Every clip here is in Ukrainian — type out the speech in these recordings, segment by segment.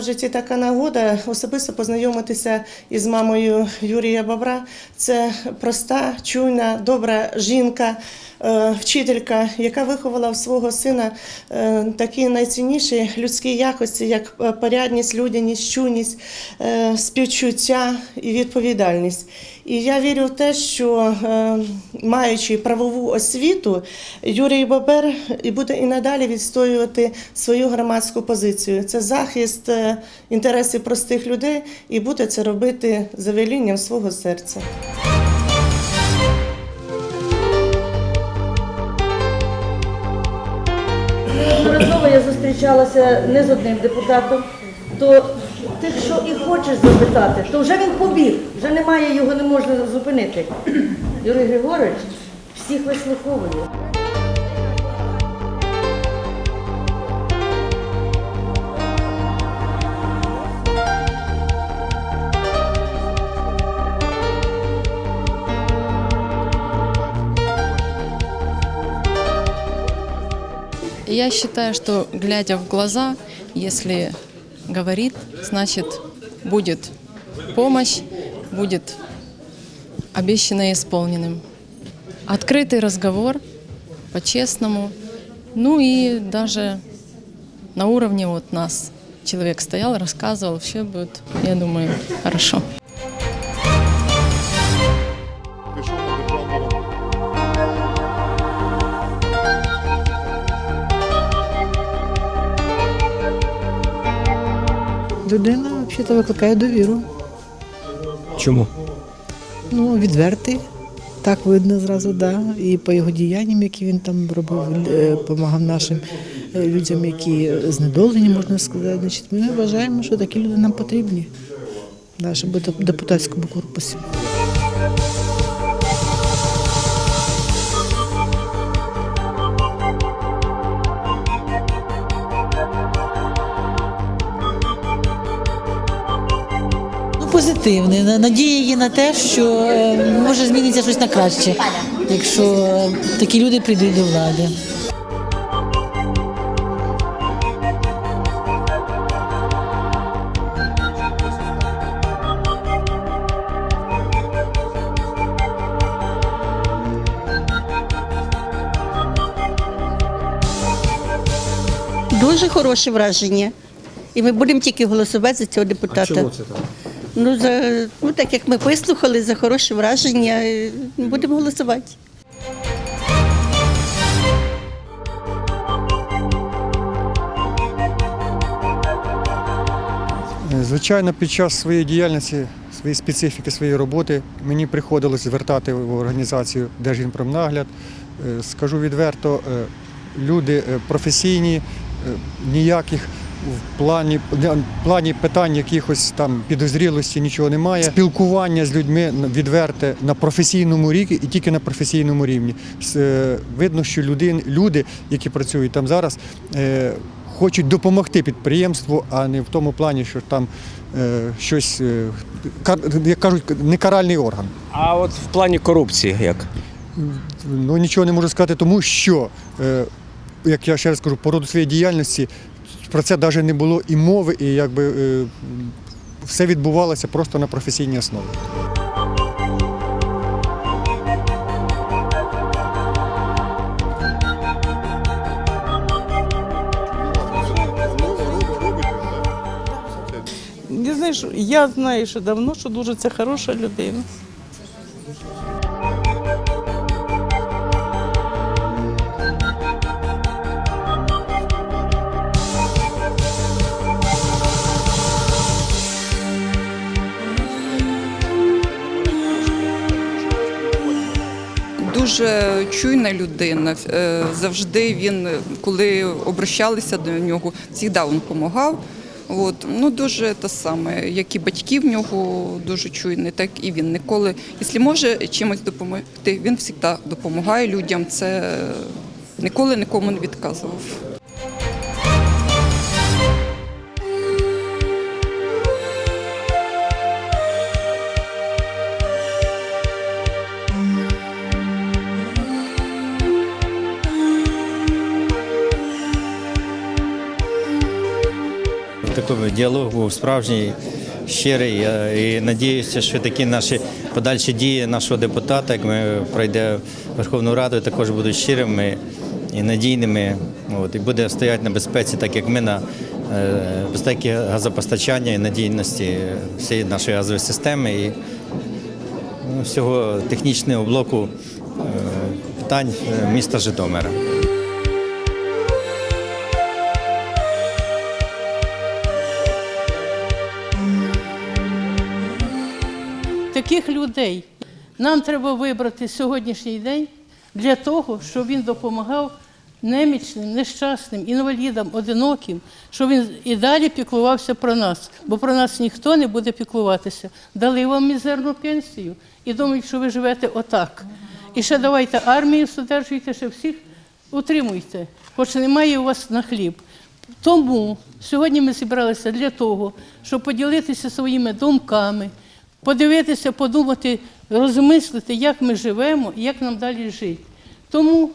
В житті така нагода особисто познайомитися із мамою Юрія Бобра. Це проста, чуйна, добра жінка, вчителька, яка виховала в свого сина е, такі найцінніші людські якості, як е, порядність, людяність, чуйність, е, співчуття і відповідальність. І я вірю в те, що е, маючи правову освіту, Юрій Бобер буде і надалі відстоювати свою громадську позицію. Це захист е, інтересів простих людей і буде це робити за велінням свого серця. Неодноразово я зустрічалася не з одним депутатом, то ти що і хочеш запитати, то вже він побіг, вже немає, його не можна зупинити. Юрій Григорович всіх вислуховує. Я считаю, что глядя в глаза, если говорит, значит будет помощь, будет обещанное исполненным. Открытый разговор, по-честному. Ну и даже на уровне вот нас человек стоял, рассказывал, все будет, я думаю, хорошо. Людина взагалі викликає довіру. Чому? Ну, відвертий. Так видно зразу, да. І по його діянням, які він там робив, допомагав нашим е, людям, які знедолені, можна сказати. Значить, ми вважаємо, що такі люди нам потрібні в нашому депутатському корпусі. Позитивний. Надія є на те, що е, може зміниться щось на краще, якщо е, такі люди прийдуть до влади. Дуже хороше враження. І ми будемо тільки голосувати за цього депутата. А чому це так? Ну, за, ну, так як ми вислухали за хороше враження, е, будемо голосувати. Звичайно, під час своєї діяльності, своєї специфіки, своєї роботи мені приходилось звертати в організацію Держінпромнагляд. Е, Скажу відверто, е, люди е, професійні, е, ніяких в плані, в плані питань якихось там підозрілості нічого немає. Спілкування з людьми відверте на професійному рівні і тільки на професійному рівні. Е, Видно, що люди, люди які працюють там зараз, е, хочуть допомогти підприємству, а не в тому плані, що там е, щось, як кажуть, не каральний орган. А от в плані корупції як? Ну нічого не можу сказати, тому що, як я ще раз кажу, по роду своєї діяльності про це навіть не було і мови, і якби е, все відбувалося просто на професійній основі. Я знаю, що давно, що дуже це хороша людина. Чуйна людина. Е, Завжди він, коли обращалися до нього, завжди він допомагав. От. Ну, дуже те саме, як і батьки в нього дуже чуйні, так і він. Ніколи, якщо може чимось допомогти, він завжди допомагає людям. Це ніколи нікому не відказував. Такий діалог був справжній, щирий. І надіюся, що такі наші подальші дії нашого депутата, як ми пройде Верховну Раду, також будуть щирими і надійними. От, і буде стояти на безпеці, так як ми на е, безпеці газопостачання і надійності всієї нашої газової системи і ну, всього технічного блоку е, питань е, міста Житомира. Таких людей нам треба вибрати сьогоднішній день для того, щоб він допомагав немічним, нещасним, інвалідам, одиноким, щоб він і далі піклувався про нас, бо про нас ніхто не буде піклуватися. Дали вам мізерну пенсію і думають, що ви живете отак. І ще давайте армію содержуйте, ще всіх утримуйте, хоч немає у вас на хліб. Тому сьогодні ми зібралися для того, щоб поділитися своїми думками, подивитися, подумати, розмислити, як ми живемо і як нам далі жити. Тому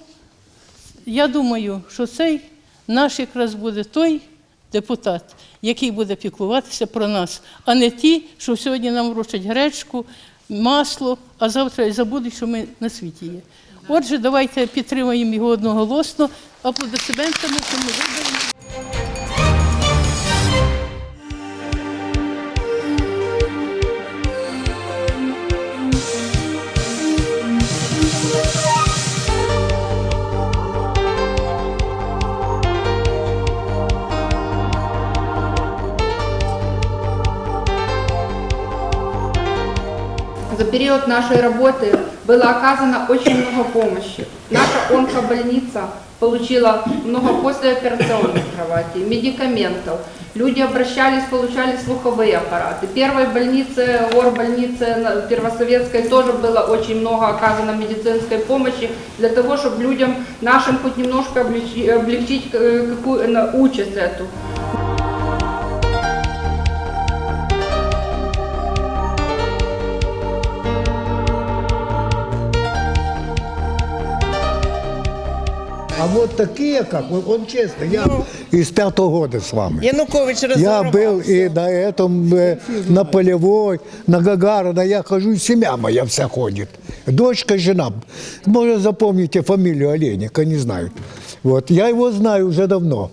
я думаю, що цей наш якраз буде той депутат, який буде піклуватися про нас, а не ті, що сьогодні нам вручать гречку, масло, а завтра і забудуть, що ми на світі є. Отже, давайте підтримаємо його одноголосно аплодисментами, що ми виберемо. период нашей работы было оказано очень много помощи. Наша онкобольница получила много послеоперационных кроватей, медикаментов. Люди обращались, получали слуховые аппараты. В первой больнице, больнице Первосоветской тоже было очень много оказано медицинской помощи для того, чтобы людям нашим хоть немножко облегчить, облегчить э, какую, на- участь эту. А вот такие, как он, он честно, я из пятого года с вами. Янукович Я был все. и на этом, э, на Полевой, на Гагарина, я хожу, и семья моя вся ходит. Дочка, жена. Может, запомните фамилию Олейника, не знаю. Вот, я его знаю уже давно.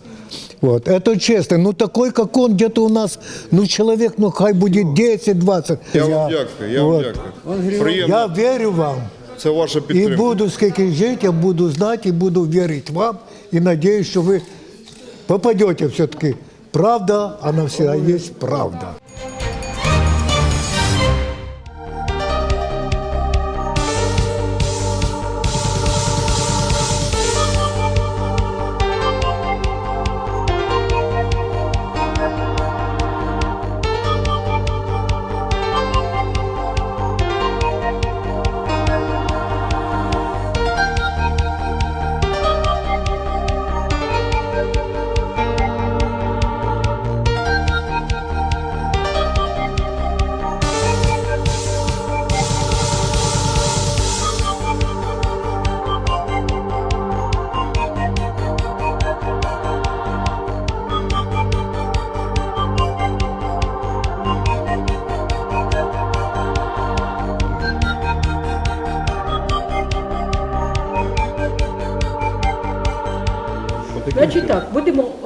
Вот, это честно. Ну, такой, как он, где-то у нас, ну, человек, ну, хай будет 10-20. Я вам дякую, я вам дякую. Я верю вам. Це ваша І підтримка. буду скільки жити, я буду знати і буду вірити вам. І сподіваюся, що ви попадете все-таки. Правда, вона всегда є правда.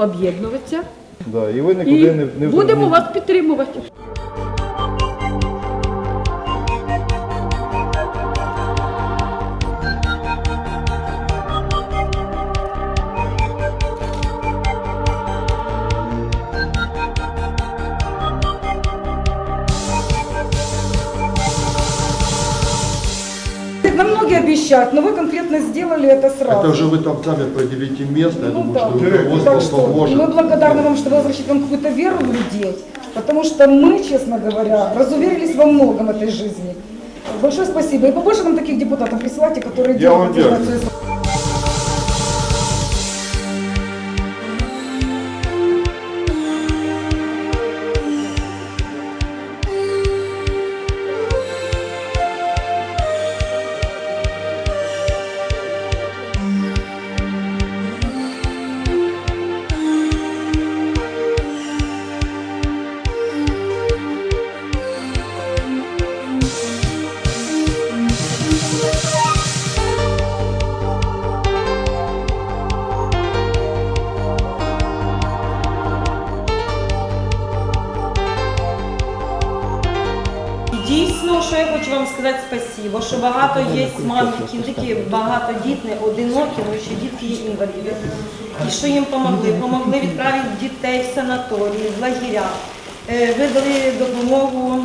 Об'єднуватися Да, і ви і нікуди не, не будемо вас підтримувати. многие обещают, но вы конкретно сделали это сразу. Это уже вы там сами определите место, я думаю, да. что руководство Так что поможет. мы благодарны вам, что вы возвращаете нам какую-то веру в людей, потому что мы, честно говоря, разуверились во многом этой жизни. Большое спасибо. И побольше нам таких депутатов присылайте, которые Я делают вам сказати спасибо, що багато є мам, які такі багатодітні, одинокі, але ще дітки є інваліди. І що їм допомогли? Помогли відправити дітей в санаторії, в лагеря, Е, видали допомогу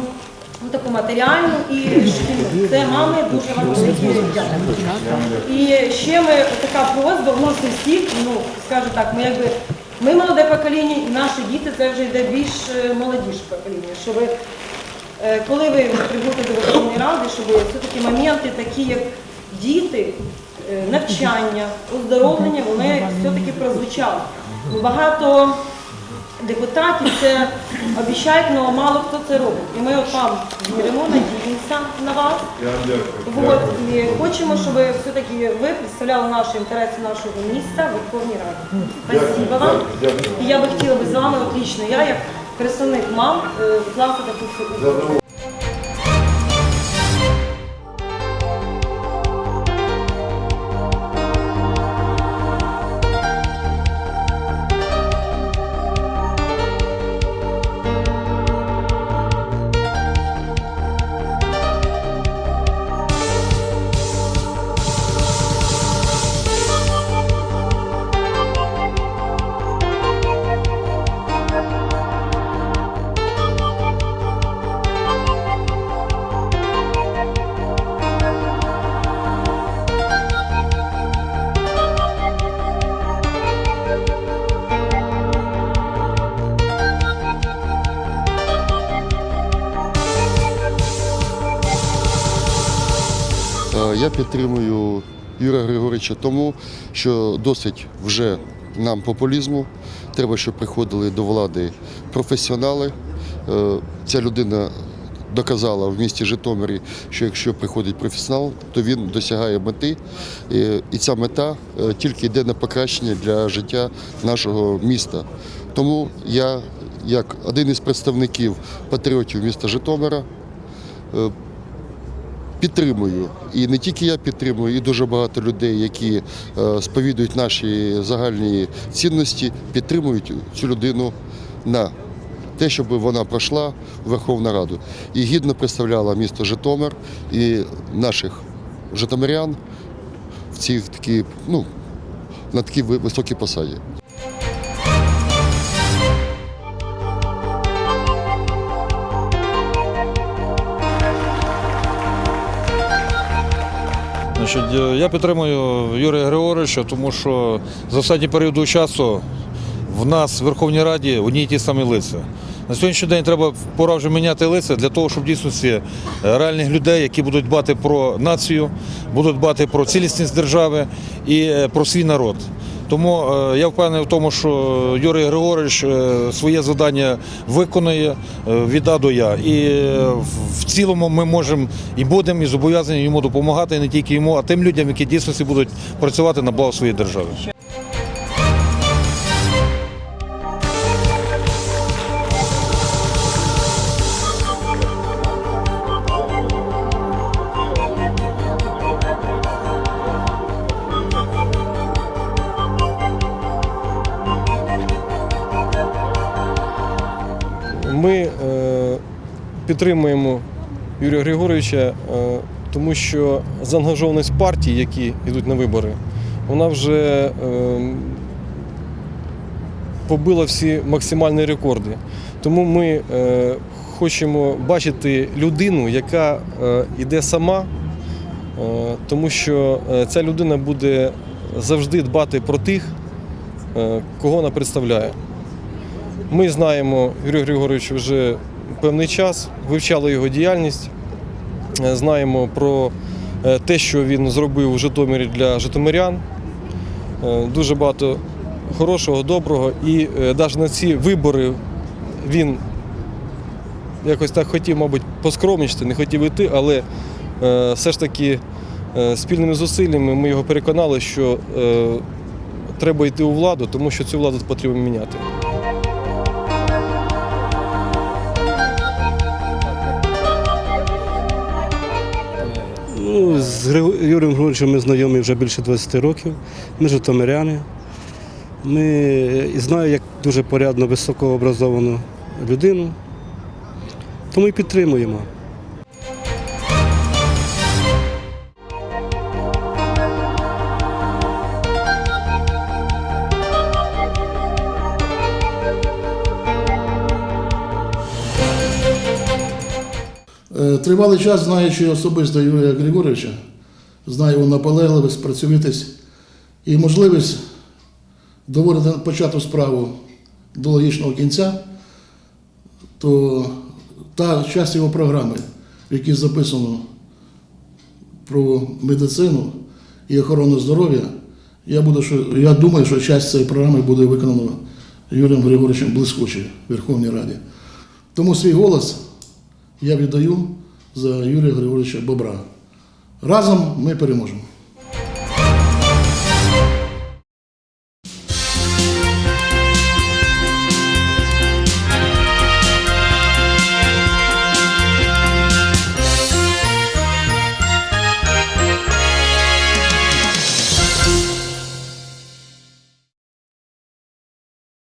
ну, таку матеріальну і шкільну. Це мами дуже вам великі дякую. І ще ми така просьба вносимо всіх, ну скажу так, ми якби ми молоде покоління, і наші діти це вже йде більш е, молодіше покоління. Що е, коли ви прибудете до Верховної Ради, щоб все-таки моменти такі, як діти, е, навчання, оздоровлення, вони все-таки прозвучали. Багато депутатів це обіцяють, але мало хто це робить. І ми от вам віримо, надіємося на вас. Я. Вот, і хочемо, щоб все-таки ви представляли наші інтереси нашого міста в Верховній Раді. Спасибо вам. І я би хотіла би з вами, от лічно я, як представник мам, е, власне Я підтримую Юрія Григоровича тому, що досить вже нам популізму. Треба, щоб приходили до влади професіонали. Е, Ця людина доказала в місті Житомирі, що якщо приходить професіонал, то він досягає мети. І- І ця мета е, тільки йде на покращення для життя нашого міста. Тому я, як один із представників патріотів міста Житомира, е, підтримую. І не тільки я підтримую, і дуже багато людей, які е, сповідують наші загальні цінності, підтримують цю людину на те, щоб вона пройшла в Верховну Раду і гідно представляла місто Житомир і наших житомирян в цій такій, ну, на такій високій посаді. Значить, е, я підтримую Юрія Григоровича, тому що за останній період часу в нас в Верховній Раді одні й ті самі лиця. На сьогоднішній день треба пора вже міняти лиця для того, щоб дійсно е, реальних людей, які будуть дбати про націю, будуть дбати про цілісність держави і е, про свій народ. Тому е, я впевнений в тому, що Юрій Григорович е, своє завдання виконує віддаду від А до Я. І е, в цілому ми можемо і будемо і зобов'язані йому допомагати, і не тільки йому, а тим людям, які дійсно будуть працювати на благо своєї держави. Підтримуємо Юрія Григоровича, е, тому що заангажованість партій, які йдуть на вибори, вона вже е, побила всі максимальні рекорди. Тому ми е, хочемо бачити людину, яка е, йде сама, тому що ця людина буде завжди дбати про тих, кого вона представляє. Ми знаємо Юрія Григоровича вже певний час, вивчали його діяльність, е, знаємо про е, те, що він зробив у Житомирі для житомирян. Е, Дуже багато хорошого, доброго. І навіть на ці вибори він якось так хотів, мабуть, поскромнічити, не хотів йти, але все ж таки спільними зусиллями ми його переконали, що треба йти у владу, тому що цю владу потрібно міняти. Ну, з Юрієм Григоровичем ми знайомі вже більше 20 років. Ми житомиряни. Ми знаю, як дуже порядно, високообразовану людину. Тому і підтримуємо. Тривалий час, знаючи особисто Юрія Григоровича, знаю його наполегливість, працьовитість і можливість доводити почату справу до логічного кінця, то та часть його програми, в якій записано про медицину і охорону здоров'я, я, буду, що, я думаю, що часть цієї програми буде виконана Юрієм Григоровичем блискуче в Верховній Раді. Тому свій голос я віддаю за Юрія Григоровича Бобра. Разом ми переможемо.